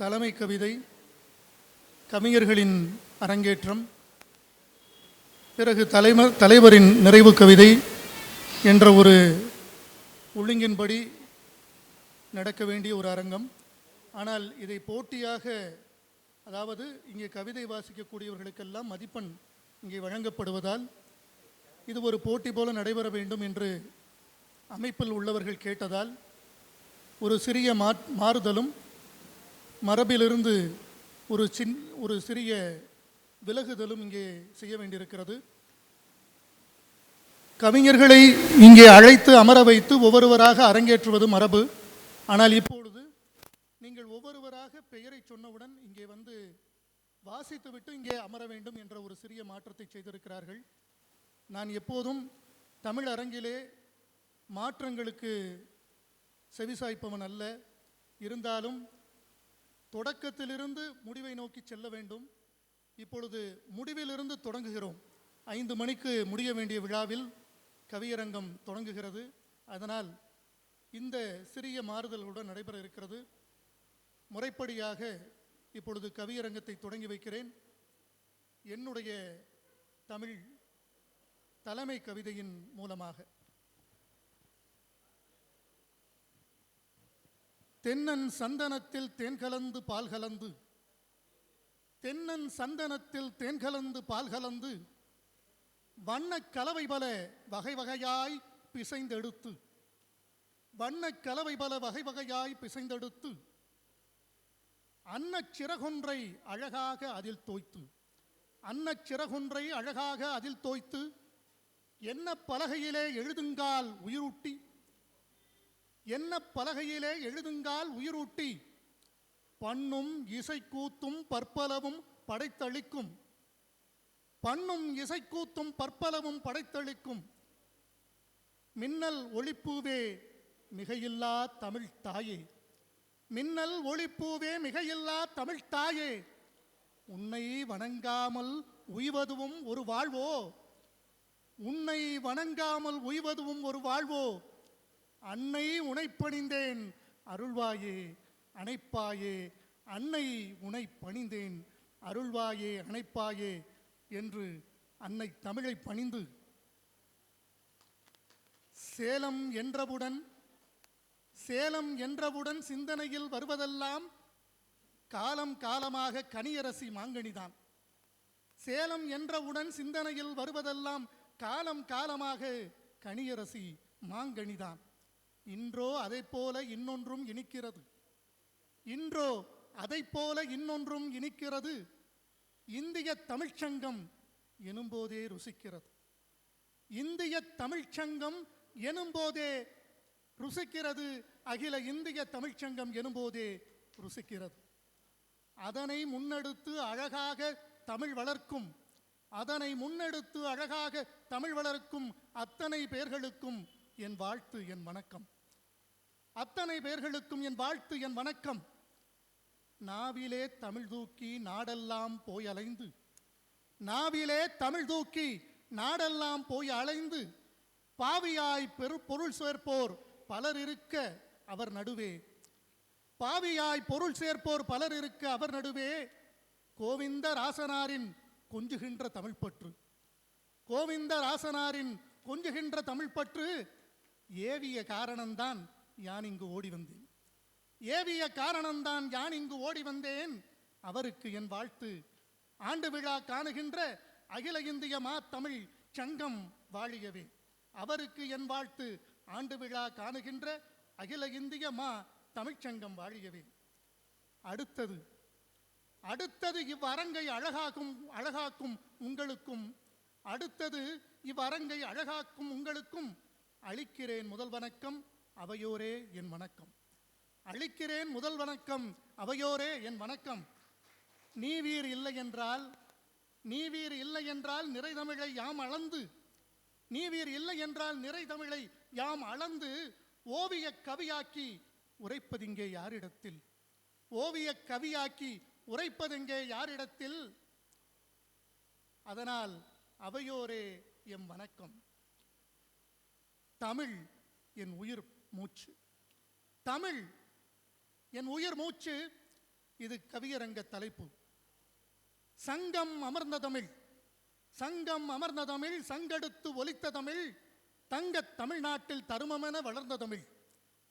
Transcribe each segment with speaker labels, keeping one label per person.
Speaker 1: தலைமை கவிதை கவிஞர்களின் அரங்கேற்றம் பிறகு தலைம தலைவரின் நிறைவு கவிதை என்ற ஒரு ஒழுங்கின்படி நடக்க வேண்டிய ஒரு அரங்கம். ஆனால் இதை போட்டியாக அதாவது இங்கே கவிதை வாசிக்கக்கூடியவர்களுக்கெல்லாம் மதிப்பெண் இங்கே வழங்கப்படுவதால் இது ஒரு போட்டி போல நடைபெற வேண்டும் என்று அமைப்பில் உள்ளவர்கள் கேட்டதால் ஒரு சிறிய மா மாறுதலும் மரபிலிருந்து ஒரு சின் ஒரு சிறிய விலகுதலும் இங்கே செய்ய வேண்டியிருக்கிறது. கவிஞர்களை இங்கே அழைத்து அமர வைத்து ஒவ்வொருவராக அரங்கேற்றுவது மரபு. ஆனால் இப்பொழுது நீங்கள் ஒவ்வொருவராக பெயரை சொன்னவுடன் இங்கே வந்து வாசித்துவிட்டு இங்கே அமர வேண்டும் என்ற ஒரு சிறிய மாற்றத்தை செய்திருக்கிறார்கள். நான் எப்போதும் தமிழ் அரங்கிலே மாற்றங்களுக்கு செவிசாய்ப்பவன் அல்ல. இருந்தாலும் தொடக்கத்திலிருந்து முடிவை நோக்கி செல்ல வேண்டும். இப்பொழுது முடிவிலிருந்து தொடங்குகிறோம். ஐந்து மணிக்கு முடிய வேண்டிய விழாவில் கவியரங்கம் தொடங்குகிறது. அதனால் இந்த சிறிய மாறுதல்களுடன் நடைபெற இருக்கிறது. முறைப்படியாக இப்பொழுது கவியரங்கத்தை தொடங்கி வைக்கிறேன். என்னுடைய தமிழ் தலைமை கவிதையின் மூலமாக. தென்னன் சந்தனத்தில் தேன் கலந்து பால் கலந்து. தென்னன் சந்தனத்தில் தேன் கலந்து பால் கலந்து வண்ணக் கலவை பல வகை வகையாய் பிசைந்தெடுத்து. வண்ணக் கலவை பல வகை வகையாய் பிசைந்தெடுத்து. அன்னச் சிறகொன்றை அழகாக அதில் தோய்த்து. அன்னச் சிறகொன்றை அழகாக அதில் தோய்த்து. என்ன பலகையிலே எழுதுங்கால் உயிரூட்டி. என்ன பலகையிலே எழுதுங்கால் உயிரூட்டி? பண்ணும் இசைக்கூத்தும் பற்பலவும் படைத்தளிக்கும். பண்ணும் இசைக்கூத்தும் பற்பலவும் படைத்தளிக்கும். மின்னல் ஒளிப்பூவே மிகையில்லா தமிழ் தாயே. மின்னல் ஒளிப்பூவே மிகையில்லா தமிழ் தாயே. உன்னை வணங்காமல் உய்வதுவும் ஒரு வாழ்வோ? உன்னை வணங்காமல் உய்வதுவும் ஒரு வாழ்வோ? அன்னை உனைப்பணிந்தேன் அருள்வாயே அணைப்பாயே அன்னை உனை பணிந்தேன் அருள்வாயே அணைப்பாயே என்று அன்னை தமிழை பணிந்து சேலம் என்றவுடன் சேலம் என்றவுடன் சிந்தனையில் வருவதெல்லாம் காலம் காலமாக கனியரசி மாங்கனிதான். சேலம் என்றவுடன் சிந்தனையில் வருவதெல்லாம் காலம் காலமாக கனியரசி மாங்கனிதான். இன்றோ அதைப் போல இன்னொன்றும் இனிக்கிறது. இன்றோ அதைப் போல இன்னொன்றும் இனிக்கிறது. இந்திய தமிழ்ச்சங்கம் எனும்போதே ருசிக்கிறது. இந்திய தமிழ்ச்சங்கம் எனும்போதே ருசிக்கிறது. அகில இந்திய தமிழ்ச்சங்கம் எனும்போதே ருசிக்கிறது. அதனை முன்னெடுத்து அழகாக தமிழ் வளர்க்கும் அதனை முன்னெடுத்து அழகாக தமிழ் வளர்க்கும் அத்தனை பேர்களுக்கும் என் வாழ்த்து என் வணக்கம். அத்தனை பேர்களுக்கும் என் வாழ்த்து என் வணக்கம். நாவிலே தமிழ் தூக்கி நாடெல்லாம் போய் அலைந்து. நாவிலே தமிழ் தூக்கி நாடெல்லாம் போய் அலைந்து. பாவியாய் பெரு பொருள் சேர்ப்போர் பலர் இருக்க அவர் நடுவே. பாவியாய் பொருள் சேர்ப்போர் பலர் இருக்க அவர் நடுவே. கோவிந்த ராசனாரின் கொஞ்சுகின்ற தமிழ் பற்று கோவிந்த ராசனாரின் கொஞ்சுகின்ற தமிழ் பற்று ஏவிய காரணம்தான் யான் இங்கு ஓடி வந்தேன். ஏவிய காரணம்தான் யான் இங்கு ஓடி வந்தேன். அவருக்கு என் வாழ்த்து. ஆண்டு விழா காணுகின்ற அகில இந்திய மா தமிழ் சங்கம் வாழியவே. அவருக்கு என் வாழ்த்து. ஆண்டு விழா காணுகின்ற அகில இந்திய மா தமிழ்ச்சங்கம் வாழியவே. அடுத்தது. அடுத்தது இவ்வரங்கை அழகாக்கும் அழகாக்கும் உங்களுக்கும். அடுத்தது இவ்வரங்கை அழகாக்கும் உங்களுக்கும் அளிக்கிறேன் முதல் வணக்கம் அவையோரே என் வணக்கம். அளிக்கிறேன் முதல் வணக்கம் அவையோரே என் வணக்கம். நீவீர் இல்லை என்றால் நீவீர் இல்லை என்றால் நிறை தமிழை யாம் அளந்து. நீவீர் இல்லை என்றால் நிறை தமிழை யாம் அளந்து ஓவிய கவியாக்கி உரைப்பதிங்கே யாரிடத்தில்? ஓவிய கவியாக்கி உரைப்பதெங்கே யாரிடத்தில்? அதனால் அவையோரே எம் வணக்கம். தமிழ் என் உயிர் மூச்சு. தமிழ் என் உயிர் மூச்சு இது கவியரங்க தலைப்பு. சங்கம் அமர்ந்த தமிழ் சங்கம் அமர்ந்த தமிழ் சங்கெடுத்து ஒலித்த தமிழ் தங்கத் தமிழ்நாட்டில் தருமமென வளர்ந்த தமிழ்.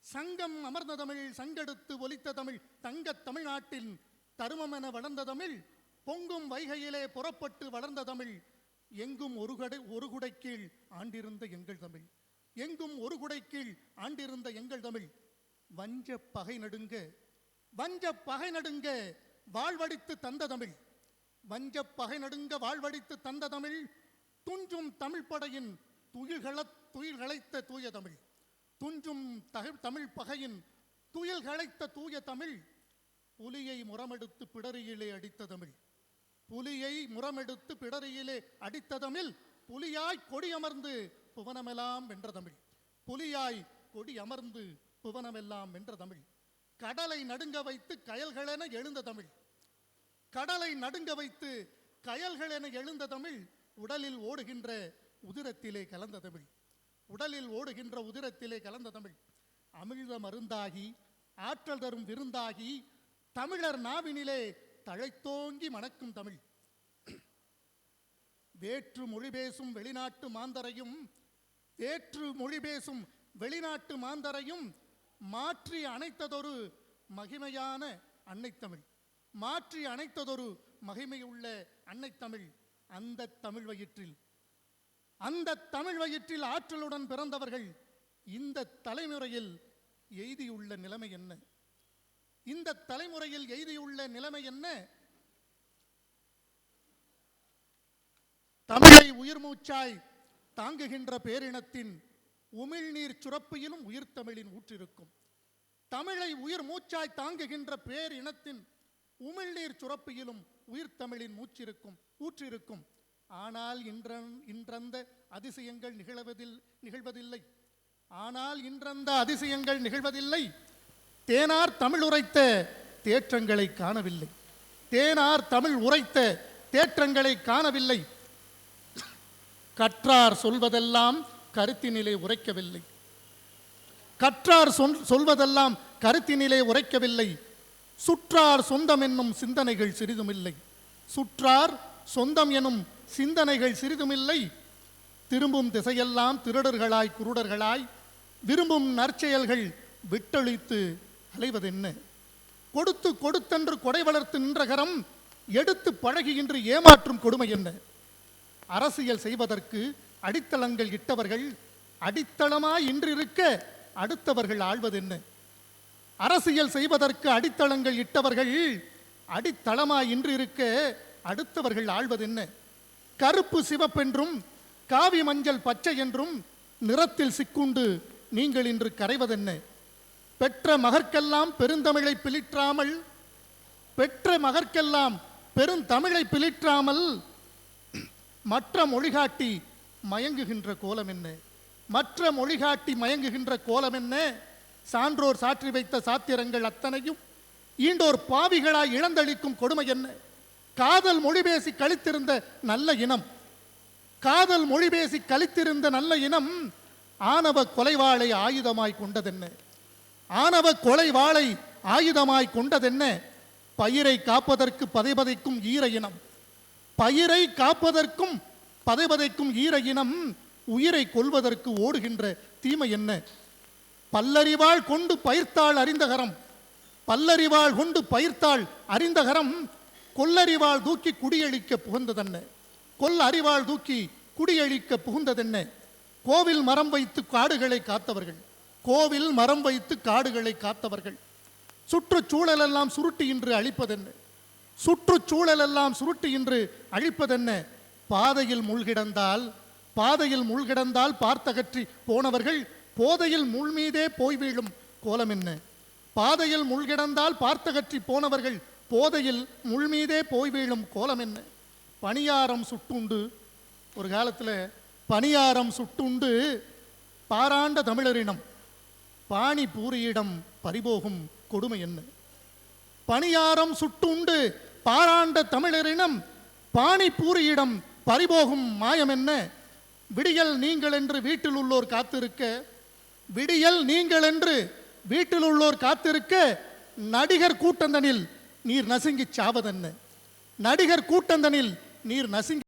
Speaker 1: சங்கம் அமர்ந்த தமிழ் சங்கெடுத்து ஒலித்த தமிழ் தங்கத் தமிழ்நாட்டில் தருமமென வளர்ந்த தமிழ் பொங்கும் வைகையிலே புறப்பட்டு வளர்ந்த தமிழ் எங்கும் ஒரு கடை ஒரு குடை கீழ் ஆண்டிருந்த எங்கள் தமிழ். எங்கும் ஒரு குடை கீழ் ஆண்டிருந்த எங்கள் தமிழ். வஞ்ச பகை நடுங்க வஞ்ச பகை நடுங்க வாழ்வடித்து தந்த தமிழ். வஞ்ச பகை நடுங்க வாழ்வடித்து தந்த தமிழ் துஞ்சும் தமிழ் படையின் துயில்கள துயில்களைத்த தூய தமிழ். துஞ்சும் தமிழ் பகையின் துயில்களைத்த தூய தமிழ் புலியை முரமெடுத்து பிடரியிலே அடித்த தமிழ். புலியை முரமெடுத்து பிடரியிலே அடித்த தமிழ் புலியாய் கொடி அமர்ந்து புவனமெல்லாம் வென்ற தமிழ். புலியாய் கொடி அமர்ந்து புவனமெல்லாம் வென்ற தமிழ். கடலை நடுங்க வைத்து கயல்களென எழுந்த தமிழ். கடலை நடுங்க வைத்து கயல்களென எழுந்த தமிழ் உடலில் ஓடுகின்ற உதிரத்திலே கலந்த தமிழ். உடலில் ஓடுகின்ற உதிரத்திலே கலந்த தமிழ். அமிழ்த மருந்தாகி ஆற்றல் தரும் விருந்தாகி தமிழர் நாவினிலே தழைத்தோங்கி மணக்கும் தமிழ். வேற்று மொழி பேசும் வெளிநாட்டு மாந்தரையும் ஏற்று மொழி பேசும் வெளிநாட்டு மாந்தரையும் மாற்றி அணைத்ததொரு மகிமையான அன்னைத்தமிழ். மாற்றி அணைத்ததொரு மகிமையுள்ள அன்னைத்தமிழ் அந்த தமிழ் வயிற்றில். அந்த தமிழ் வயிற்றில் ஆற்றலுடன் பிறந்தவர்கள் இந்த தலைமுறையில் எய்தியுள்ள நிலைமை என்ன? இந்த தலைமுறையில் எய்தியுள்ள நிலைமை என்ன? தமிழை உயிர் மூச்சாய் தாங்குகின்ற பேரினத்தின் உமிழ்நீர் சுரப்பியிலும் உயிர் தமிழின் ஊற்றிருக்கும். தமிழை உயிர் மூச்சாய் தாங்குகின்ற பேரினத்தின் உமிழ்நீர் சுரப்பியிலும் உயிர் தமிழின் மூச்சிருக்கும் ஊற்றிருக்கும். ஆனால் இன்றன் இன்றந்த அதிசயங்கள் நிகழ்வதில் நிகழ்வதில்லை. ஆனால் இன்றந்த அதிசயங்கள் நிகழ்வதில்லை. தேனார் தமிழ் உரைத்த தேற்றங்களை காணவில்லை. தேனார் தமிழ் உரைத்த தேற்றங்களை காணவில்லை. கற்றார் சொல்வதெல்லாம் கருத்தினிலே உரைக்கவில்லை. கற்றார் சொல்- சொல்வதெல்லாம் கருத்தினிலே உரைக்கவில்லை. சுற்றார் சொந்தம் என்னும் சிந்தனைகள் சிறிதுமில்லை. சுற்றார் சொந்தம் எனும் சிந்தனைகள் சிறிதுமில்லை. திரும்பும் திசையெல்லாம் திருடர்களாய் குருடர்களாய் விரும்பும் நற்செயல்கள் விட்டழித்து அலைவதென்ன? கொடுத்து கொடுத்தென்று கொடை வளர்த்து நின்ற கரம் எடுத்து பழகுகின்ற ஏமாற்றும் கொடுமை என்ன? அரசியல் செய்வதற்கு அடித்தளங்கள் இட்டவர்கள் அடித்தளமாய் இன்றிருக்க அடுத்தவர்கள் ஆள்வதென்ன? அரசியல் செய்வதற்கு அடித்தளங்கள் இட்டவர்கள் அடித்தளமாய் இன்றிருக்க அடுத்தவர்கள் ஆள்வதென்ன? கருப்பு சிவப்பென்றும் காவி மஞ்சள் பச்சை என்றும் நிறத்தில் சிக்குண்டு நீங்கள் இன்று கரைவதென்ன? பெற்ற மகற்கெல்லாம் பெருந்தமிழை பிலிற்றாமல் பெற்ற மகற்கெல்லாம் பெருந்தமிழை பிலிற்றாமல் மற்ற மொழிகாட்டி மயங்குகின்ற கோலம் என்ன? மற்ற மொழிகாட்டி மயங்குகின்ற கோலம் என்ன? சான்றோர் சாற்றி வைத்த சாத்திரங்கள் அத்தனையும் ஈண்டோர் பாவிகளாய் இழந்தளிக்கும் கொடுமை என்ன? காதல் மொழி பேசி கழித்திருந்த நல்ல இனம். காதல் மொழி பேசி கழித்திருந்த நல்ல இனம் ஆணவ கொலைவாளை ஆயுதமாய் கொண்டதென்ன? ஆணவ கொலைவாளை ஆயுதமாய் கொண்டதென்ன? பயிரை காப்பதற்கு பதைபதைக்கும் ஈர இனம். பயிரை காப்பதற்கும் பதைபதைக்கும் ஈர இனம் உயிரை கொல்வதற்கு ஓடுகின்ற தீமை என்ன? பல்லறிவாள் கொண்டு பயிர்த்தாள் அறிந்தகரம் பல்லறிவாள் கொண்டு பயிர்த்தாள் அறிந்தகரம் கொல்லறிவாள் தூக்கி குடியழிக்க புகுந்ததென்ன? கொல் அறிவாள் தூக்கி குடியழிக்க புகுந்ததென்ன? கோவில் மரம் வைத்து காடுகளை காத்தவர்கள். கோவில் மரம் வைத்து காடுகளை காத்தவர்கள். சுற்றுச்சூழலெல்லாம் சுருட்டி இன்று அழிப்பதென்ன? சுற்றுச்சூழல் எல்லாம் சுருட்டு இன்று அழிப்பதென்ன? பாதையில் மூழ்கிடந்தால் பாதையில் மூழ்கிடந்தால் பார்த்தகற்றி போனவர்கள் போதையில் முள்மீதே போய் வீழும் கோலம் என்ன? பாதையில் முள்கிடந்தால் பார்த்தகற்றி போனவர்கள் போதையில் முள்மீதே போய் வீழும் கோலம் என்ன? பணியாரம் சுட்டுண்டு ஒரு காலத்தில் பணியாரம் சுட்டுண்டு பாராண்ட தமிழரினம் பாணி பூரியிடம் பறிபோகும் கொடுமை என்ன? பணியாரம் சுட்டுண்டு பாராண்ட தமிழரினம் பானிபூரியிடம் பறிபோகும் மாயம் என்ன? விடியல் நீங்கள் என்று வீட்டில் உள்ளோர் காத்திருக்க விடியல் நீங்கள் என்று வீட்டில் உள்ளோர் காத்திருக்க நடிகர் கூட்டந்தனில் நீர் நசுங்கிச் சாவதென்ன? நடிகர் கூட்டந்தனில் நீர் நசுங்கி